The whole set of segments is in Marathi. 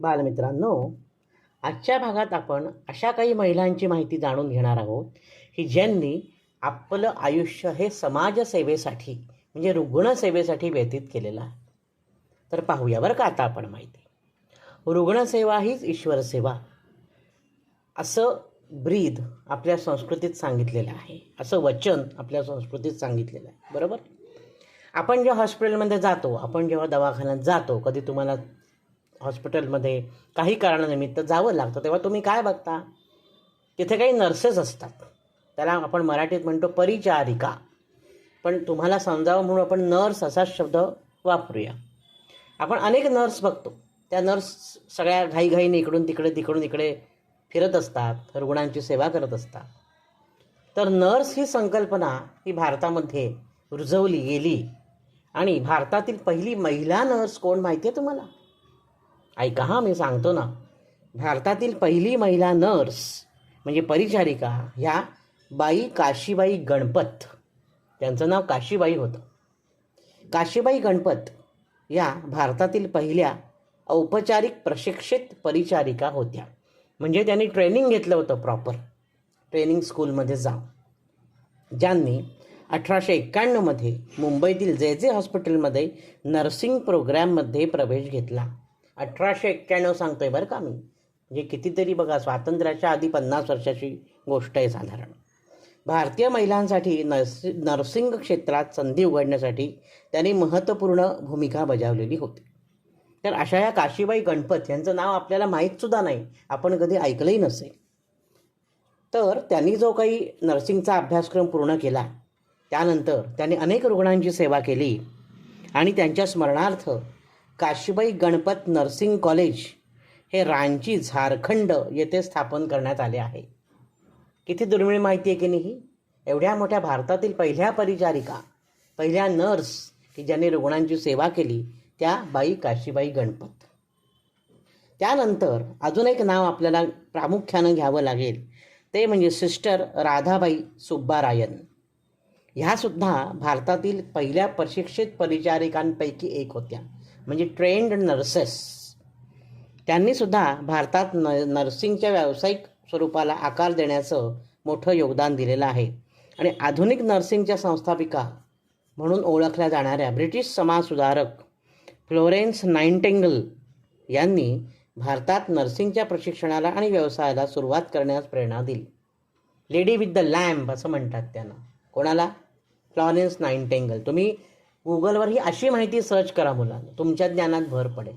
बालमित्रांनो आजच्या भागात आपण अशा काही महिलांची माहिती जाणून घेणार आहोत की ज्यांनी आपलं आयुष्य हे समाजसेवेसाठी म्हणजे रुग्णसेवेसाठी व्यतीत केलेलं आहे. तर पाहूया बरं का आता आपण माहिती. रुग्णसेवा हीच ईश्वरसेवा. असं ब्रीद आपल्या संस्कृतीत सांगितलेलं आहे. असं वचन आपल्या संस्कृतीत सांगितलेलं आहे. बरोबर? आपण जेव्हा हॉस्पिटलमध्ये जातो आपण जेव्हा दवाखान्यात जातो कधी तुम्हाला हॉस्पिटलमध्ये काही कारणानिमित्त जावं लागतं. तेव्हा तुम्ही काय बघता? तिथे काही नर्सेस असतात. त्याला आपण मराठीत म्हणतो परिचारिका. पण तुम्हाला समजावं म्हणून आपण नर्स असा शब्द वापरूया. आपण अनेक नर्स बघतो. त्या नर्स सगळ्या घाईघाईने इकडून तिकडे तिकडून इकडे फिरत असतात. रुग्णांची सेवा करत असतात. तर नर्स ही संकल्पना ही भारतामध्ये रुजवली गेली. आणि भारतातील पहिली महिला नर्स कोण माहिती आहे तुम्हाला? ऐका हा मी सांगतो ना. भारतातील पहिली महिला नर्स म्हणजे परिचारिका ह्या बाई काशीबाई गणपत. त्यांचं नाव काशीबाई होतं. काशीबाई गणपत या भारतातील पहिल्या औपचारिक प्रशिक्षित परिचारिका होत्या. म्हणजे त्यांनी ट्रेनिंग घेतलं होतं प्रॉपर ट्रेनिंग स्कूलमध्ये जाऊन. ज्यांनी अठराशे एक्क्याण्णवमध्ये मुंबईतील जे जे हॉस्पिटलमध्ये नर्सिंग प्रोग्रॅममध्ये प्रवेश घेतला. अठराशे एक्क्याण्णव सांगतोय बरं का मी. म्हणजे कितीतरी बघा स्वातंत्र्याच्या आधी पन्नास वर्षाची गोष्ट आहे साधारण. भारतीय महिलांसाठी नर्सि नर्सिंग क्षेत्रात संधी उघडण्यासाठी त्यांनी महत्त्वपूर्ण भूमिका बजावलेली होती. तर अशा या काशीबाई गणपत यांचं नाव आपल्याला माहीतसुद्धा नाही. आपण कधी ऐकलंही नसेल. तर त्यांनी जो काही नर्सिंगचा अभ्यासक्रम पूर्ण केला त्यानंतर त्यांनी अनेक रुग्णांची सेवा केली आणि त्यांच्या स्मरणार्थ काशीबाई गणपत नर्सिंग कॉलेज हे रांची झारखंड येथे स्थापन करण्यात आले आहे. किती दुर्मिळ माहिती आहे की नाही? एवढ्या मोठ्या भारतातील पहिल्या परिचारिका पहिल्या नर्स की ज्यांनी रुग्णांची सेवा केली त्या बाई काशीबाई गणपत. त्यानंतर अजून एक नाव आपल्याला प्रामुख्यानं घ्यावं लागेल. ते म्हणजे सिस्टर राधाबाई सुब्बारायन. ह्यासुद्धा भारतातील पहिल्या प्रशिक्षित परिचारिकांपैकी एक होत्या. म्हणजे ट्रेंड नर्सेस त्यांनीसुद्धा भारतात न नर्सिंगच्या व्यावसायिक स्वरूपाला आकार देण्याचं मोठं योगदान दिलेलं आहे. आणि आधुनिक नर्सिंगच्या संस्थापिका म्हणून ओळखल्या जाणाऱ्या ब्रिटिश समाजसुधारक फ्लोरेन्स नाईन्टेंगल यांनी भारतात नर्सिंगच्या प्रशिक्षणाला आणि व्यवसायाला सुरुवात करण्यास प्रेरणा दिली. लेडी विथ द लॅम्प असं म्हणतात त्यांना. कोणाला? फ्लॉरेन्स नाईन्टेंगल तुम्ही गुगलवर ही अशी माहिती सर्च करा मुलांना. तुमच्या ज्ञानात भर पडेल.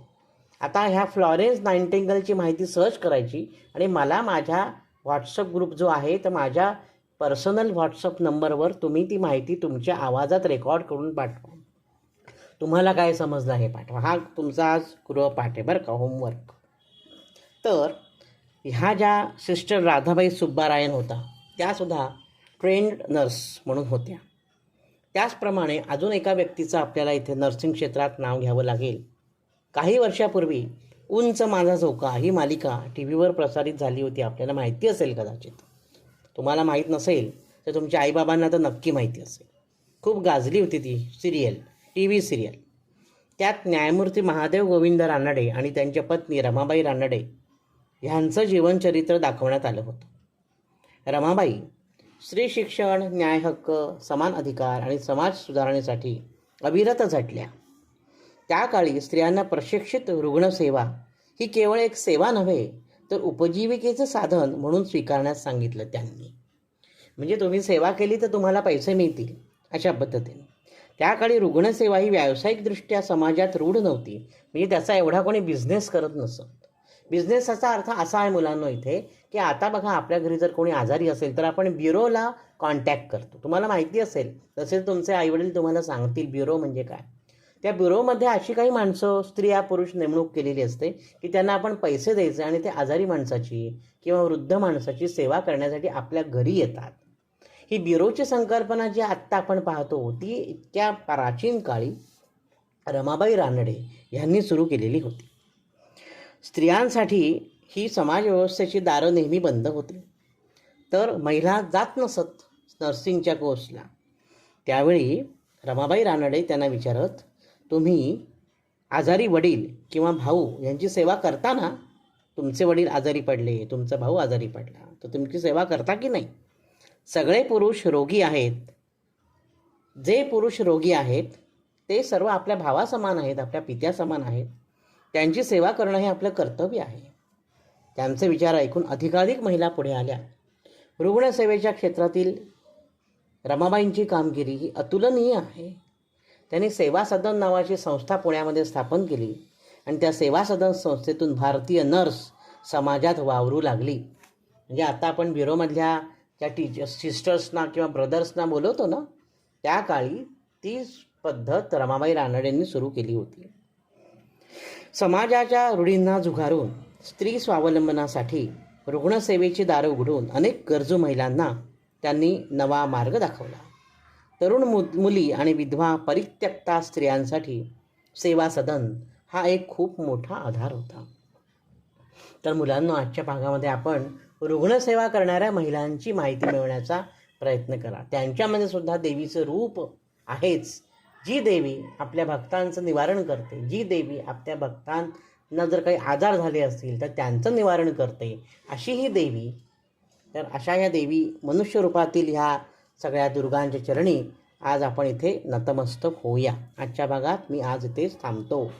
आता ह्या फ्लॉरेन्स नाईन्टेंगलची माहिती सर्च करायची आणि मला माझ्या व्हॉट्सअप ग्रुप जो आहे तर माझ्या पर्सनल व्हॉट्सअप नंबरवर तुम्ही ती माहिती तुमच्या आवाजात रेकॉर्ड करून पाठवा. तुम्हाला काय समजलं हे पाठवा. हा तुमचा आज गृहपाठ आहे बरं का होमवर्क. तर ह्या ज्या सिस्टर राधाबाई सुब्बारायन होता त्यासुद्धा ट्रेंड नर्स म्हणून होत्या. त्याचप्रमाणे अजून एका व्यक्तीचं आपल्याला इथे नर्सिंग क्षेत्रात नाव घ्यावं लागेल. काही वर्षापूर्वी उंच माझा चौका ही मालिका टी व्हीवर प्रसारित झाली होती. आपल्याला माहिती असेल कदाचित. तुम्हाला माहीत नसेल तर तुमच्या आईबाबांना तर नक्की माहिती असेल. खूप गाजली होती ती सिरियल टी व्ही सिरियल. त्यात न्यायमूर्ती महादेव गोविंद रानडे आणि त्यांच्या पत्नी रमाबाई रानडे ह्यांचं जीवनचरित्र दाखवण्यात आलं होतं. रमाबाई स्त्री शिक्षण न्याय हक्क समान अधिकार आणि समाज सुधारणेसाठी अविरत झटल्या. त्या काळी स्त्रियांना प्रशिक्षित रुग्णसेवा ही केवळ एक सेवा नव्हे तर उपजीविकेचं साधन म्हणून स्वीकारण्यास सांगितलं त्यांनी. म्हणजे तुम्ही सेवा केली तर तुम्हाला पैसे मिळतील अशा पद्धतीने. त्या काळी रुग्णसेवा ही व्यावसायिकदृष्ट्या समाजात रूढ नव्हती. म्हणजे त्याचा एवढा कोणी बिझनेस करत नसत. बिझनेसचा अर्थ असा आहे मुलांना इथे की आता बघा आपल्या घरी जर कोणी आजारी असेल तर आपण ब्युरोला कॉन्टॅक्ट करतो. तुम्हाला माहिती असेल तसेच तुमचे आईवडील तुम्हाला सांगतील ब्युरो म्हणजे काय? त्या ब्युरोमध्ये अशी काही माणसं स्त्रिया पुरुष नेमणूक केलेली असते की त्यांना आपण पैसे द्यायचे आणि ते आजारी माणसाची किंवा वृद्ध माणसाची सेवा करण्यासाठी आपल्या घरी येतात. ही ब्युरोची संकल्पना जी आत्ता आपण पाहतो ती इतक्या प्राचीन काळी रमाबाई रानडे यांनी सुरू केलेली होती. स्त्रियांसाठी ही समाजव्यवस्थेची दारं नेहमी बंद होती. तर महिला जात नसत नर्सिंगच्या कोर्सला. त्यावेळी रमाबाई रानडे त्यांना विचारत तुम्ही आजारी वडील किंवा भाऊ यांची सेवा करताना तुमचे वडील आजारी पडले तुमचा भाऊ आजारी पडला तर तुमची सेवा करता की नाही? सगळे पुरुष रोगी आहेत. जे पुरुष रोगी आहेत ते सर्व आपल्या भावासमान आहेत आपल्या पित्यासमान आहेत. त्यांची सेवा करणं हे आपलं कर्तव्य आहे. त्यांचे विचार ऐकून अधिकाधिक महिला पुढे आल्या. रुग्णसेवेच्या क्षेत्रातील रमाबाईंची कामगिरी ही अतुलनीय आहे. त्यांनी सेवा सदन नावाची संस्था पुण्यामध्ये स्थापन केली आणि त्या सेवा सदन संस्थेतून भारतीय नर्स समाजात वावरू लागली. म्हणजे आता आपण ब्युरोमधल्या त्या टीचर्स सिस्टर्सना किंवा ब्रदर्सना बोलवतो ना त्या काळी ती पद्धत रमाबाई रानडेंनी सुरू केली होती. समाजाच्या रूढींना झुगारून स्त्री स्वावलंबनासाठी रुग्णसेवेची दारं उघडून अनेक गरजू महिलांना त्यांनी नवा मार्ग दाखवला. तरुण मु मुली आणि विधवा परित्यक्ता स्त्रियांसाठी सेवा सदन हा एक खूप मोठा आधार होता. तर मुलांना आजच्या भागामध्ये आपण रुग्णसेवा करणाऱ्या महिलांची माहिती मिळवण्याचा प्रयत्न करा. त्यांच्यामध्ये सुद्धा देवीचं रूप आहेच. जी देवी आपल्या भक्तांचं निवारण करते जी देवी आपल्या भक्तांना जर काही आजार झाले असतील तर त्यांचं निवारण करते अशी ही देवी. तर अशा या देवी मनुष्य रूपातील ह्या सगळ्या दुर्गांच्या चरणी आज आपण इथे नतमस्तक होऊया. आजच्या भागात मी आज इथेच थांबतो.